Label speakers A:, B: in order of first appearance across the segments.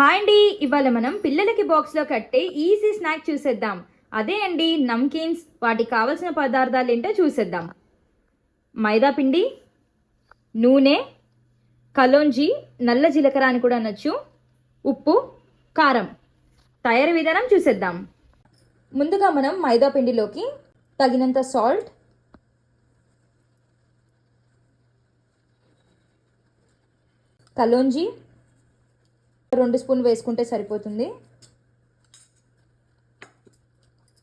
A: Hi అండి ఇవాళ మనం పిల్లలకి బాక్స్లో కట్టే ఈజీ స్నాక్ చూసేద్దాం. అదే అండి నమ్కీన్స్ వాటికి కావలసిన పదార్థాలు ఏంటో చూసేద్దాం. మైదా పిండి నూనె కలోంజి నల్ల జీలకర్ర అని కూడా అనొచ్చు. ఉప్పు కారం. తయారీ విధానం చూసేద్దాం. ముందుగా మనం మైదా పిండిలోకి తగినంత సాల్ట్ కలోంజి రెండు స్పూన్ వేసుకుంటే సరిపోతుంది.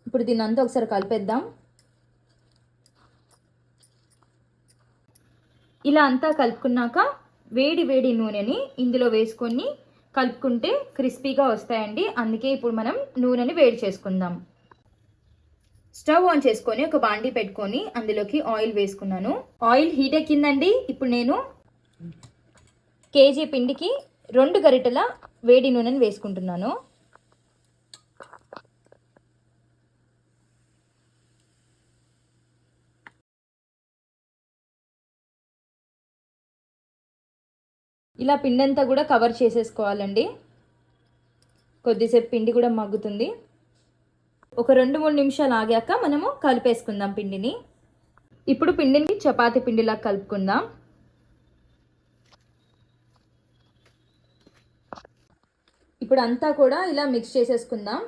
A: ఇప్పుడు దీని అంతా ఒకసారి కలిపేద్దాం. ఇలా అంతా కలుపుకున్నాక వేడి వేడి నూనెని ఇందులో వేసుకొని కలుపుకుంటే క్రిస్పీగా వస్తాయండి. అందుకే ఇప్పుడు మనం నూనెని వేడి చేసుకుందాం. స్టవ్ ఆన్ చేసుకొని ఒక బాండీ పెట్టుకొని అందులోకి ఆయిల్ వేసుకున్నాను. ఆయిల్ హీట్ ఎక్కిందండి. ఇప్పుడు నేను కేజీ పిండికి రెండు గరిటెల వేడి నూనెని వేసుకుంటున్నాను. ఇలా పిండి అంతా కూడా కవర్ చేసేసుకోవాలండి. కొద్దిసేపు పిండి కూడా మగ్గుతుంది. ఒక రెండు మూడు నిమిషాలు ఆగాక మనము కలిపేసుకుందాం పిండిని. ఇప్పుడు పిండిని చపాతి పిండిలా కలుపుకుందాం. ఇప్పుడు అంతా కూడా ఇలా మిక్స్ చేసేసుకుందాం.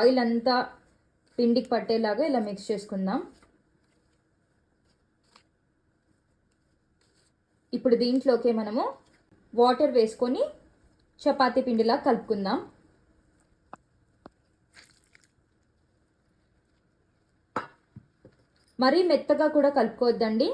A: ఆయిల్ అంతా పిండికి పట్టేలాగా ఇలా మిక్స్ చేసుకుందాం. ఇప్పుడు దీంట్లోకి మనము వాటర్ వేసుకొని చపాతీ పిండిలా కలుపుకుందాం. మరీ మెత్తగా కూడా కలుపుకోవద్దండి.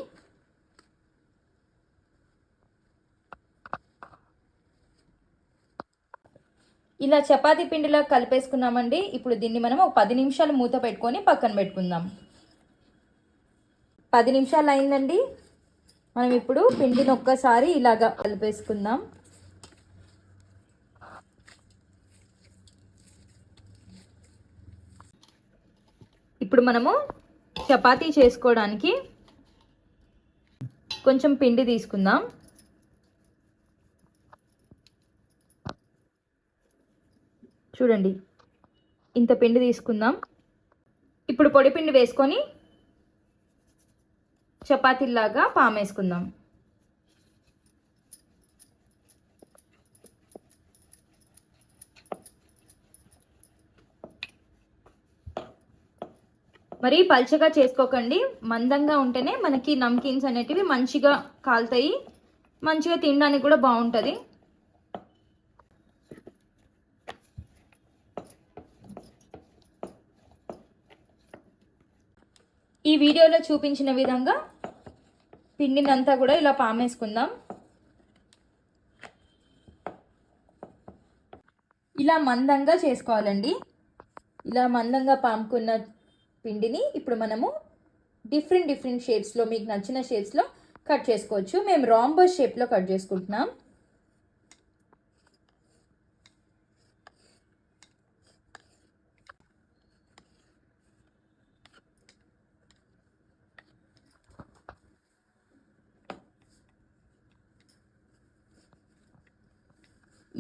A: ఇలా చపాతీ పిండిలా కలిపేసుకున్నామండి. ఇప్పుడు దీన్ని మనం ఒక పది నిమిషాలు మూత పెట్టుకొని పక్కన పెట్టుకుందాం. పది నిమిషాలు అయిందండి. మనం ఇప్పుడు పిండిని ఒక్కసారి ఇలాగా కలిపేసుకుందాం. ఇప్పుడు మనము చపాతీ చేసుకోవడానికి కొంచెం పిండి తీసుకుందాం. చూడండి. ఇంత పిండి తీసుకుందాం. ఇప్పుడు పొడి పిండి వేసుకొని చపాతీలాగా పామేసుకుందాం. మరి పల్చగా చేసుకోకండి. మందంగా ఉంటేనే మనకి నమ్కిన్స్ అనేటివి మంచిగా కాలుతాయి. మంచిగా తినడానికి కూడా బాగుంటుంది. ఈ వీడియోలో చూపించిన విధంగా పిండినంతా కూడా ఇలా పామేసుకుందాం. ఇలా మందంగా చేసుకోవాలండి. ఇలా మందంగా పాముకున్న పిండిని ఇప్పుడు మనము డిఫరెంట్ డిఫరెంట్ షేప్స్లో మీకు నచ్చిన షేప్స్లో కట్ చేసుకోవచ్చు. మేము రాంబర్ షేప్లో కట్ చేసుకుంటున్నాం.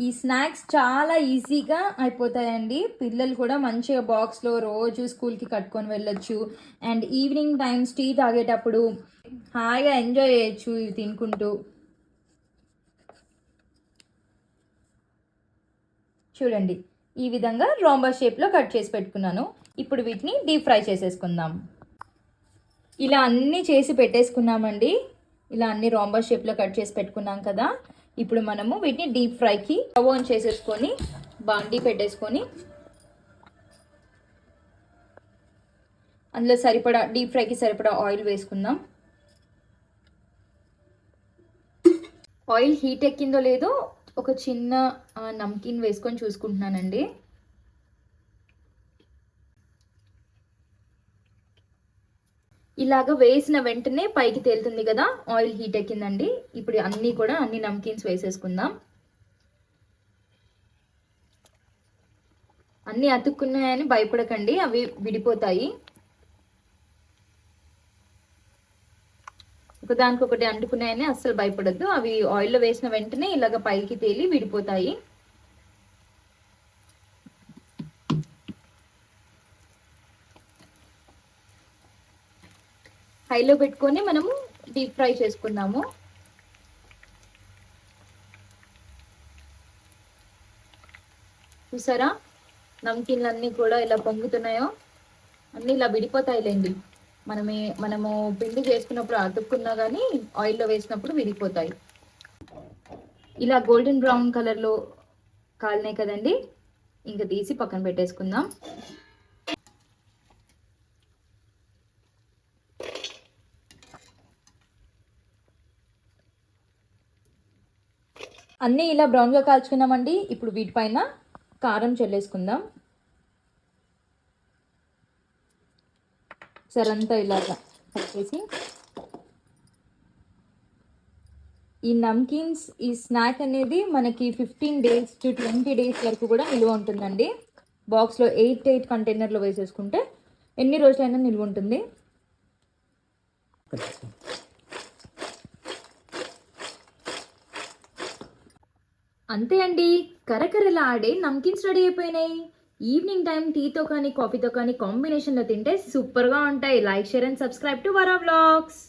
A: ఈ స్నాక్స్ చాలా ఈజీగా అయిపోతాయండి. పిల్లలు కూడా మంచిగా బాక్స్లో రోజు స్కూల్కి కట్టుకొని వెళ్ళొచ్చు. అండ్ ఈవినింగ్ టైమ్స్ టీ తాగేటప్పుడు హాయిగా ఎంజాయ్ చేయొచ్చు ఇవి తినుకుంటూ. చూడండి ఈ విధంగా రాంబర్ షేప్లో కట్ చేసి పెట్టుకున్నాను. ఇప్పుడు వీటిని డీప్ ఫ్రై చేసేసుకుందాం. ఇలా అన్నీ చేసి పెట్టేసుకున్నామండి. ఇలా అన్ని రోంబా షేప్లో కట్ చేసి పెట్టుకున్నాం కదా. ఇప్పుడు మనము వీటిని డీప్ ఫ్రైకి స్టవ్ ఆన్ చేసేసుకొని బాండీ పెట్టేసుకొని అందులో సరిపడా డీప్ ఫ్రైకి సరిపడా ఆయిల్ వేసుకుందాం. ఆయిల్ హీట్ ఎక్కిందో లేదో ఒక చిన్న నమ్కిన్ వేసుకొని చూసుకుంటున్నానండి. ఇలాగ వేసిన వెంటనే పైకి తేలుతుంది కదా ఆయిల్ హీట్ ఎక్కిందండి. ఇప్పుడు అన్నీ కూడా అన్ని నమ్కిన్స్ వేసేసుకుందాం. అన్నీ అతుక్కున్నాయని భయపడకండి అవి విడిపోతాయి. ఒకదానికొకటి అంటుకున్నాయని అస్సలు భయపడద్దు అవి ఆయిల్లో వేసిన వెంటనే ఇలాగ పైకి తేలి విడిపోతాయి. హైలో పెట్టుకొని మనము డీప్ ఫ్రై చేసుకుందాము. చూసారా? నమ్కిన్లు అన్నీ కూడా ఇలా పొంగుతున్నాయో? అన్నీ ఇలా విడిపోతాయిలేండి. మనమే మనము పిండి చేసుకున్నప్పుడు అతుక్కున్నా కానీ ఆయిల్లో వేసినప్పుడు విడిపోతాయి. ఇలా గోల్డెన్ బ్రౌన్ కలర్లో కాలినాయి కదండి? ఇంకా తీసి పక్కన పెట్టేసుకుందాం. అన్నీ ఇలా బ్రౌన్గా కాల్చుకున్నామండి. ఇప్పుడు వీటిపైన కారం చెల్లేసుకుందాం. సరంతా ఇలాగా కలిపేసి ఈ నమ్కీన్స్ ఈ స్నాక్ అనేది మనకి fifteen days to twenty days వరకు కూడా నిల్వ ఉంటుందండి. బాక్స్లో ఎయిట్ ఎయిట్ కంటైనర్లో వేసేసుకుంటే ఎన్ని రోజులైనా నిల్వ ఉంటుంది. అంతే అండి. కరకరలాడే నమ్కిన్స్ రెడీ అయిపోయినాయి. ఈవినింగ్ టైం టీతో కానీ కాఫీతో కానీ కాంబినేషన్లో తింటే సూపర్గా ఉంటాయి. Like share and subscribe to Vara vlogs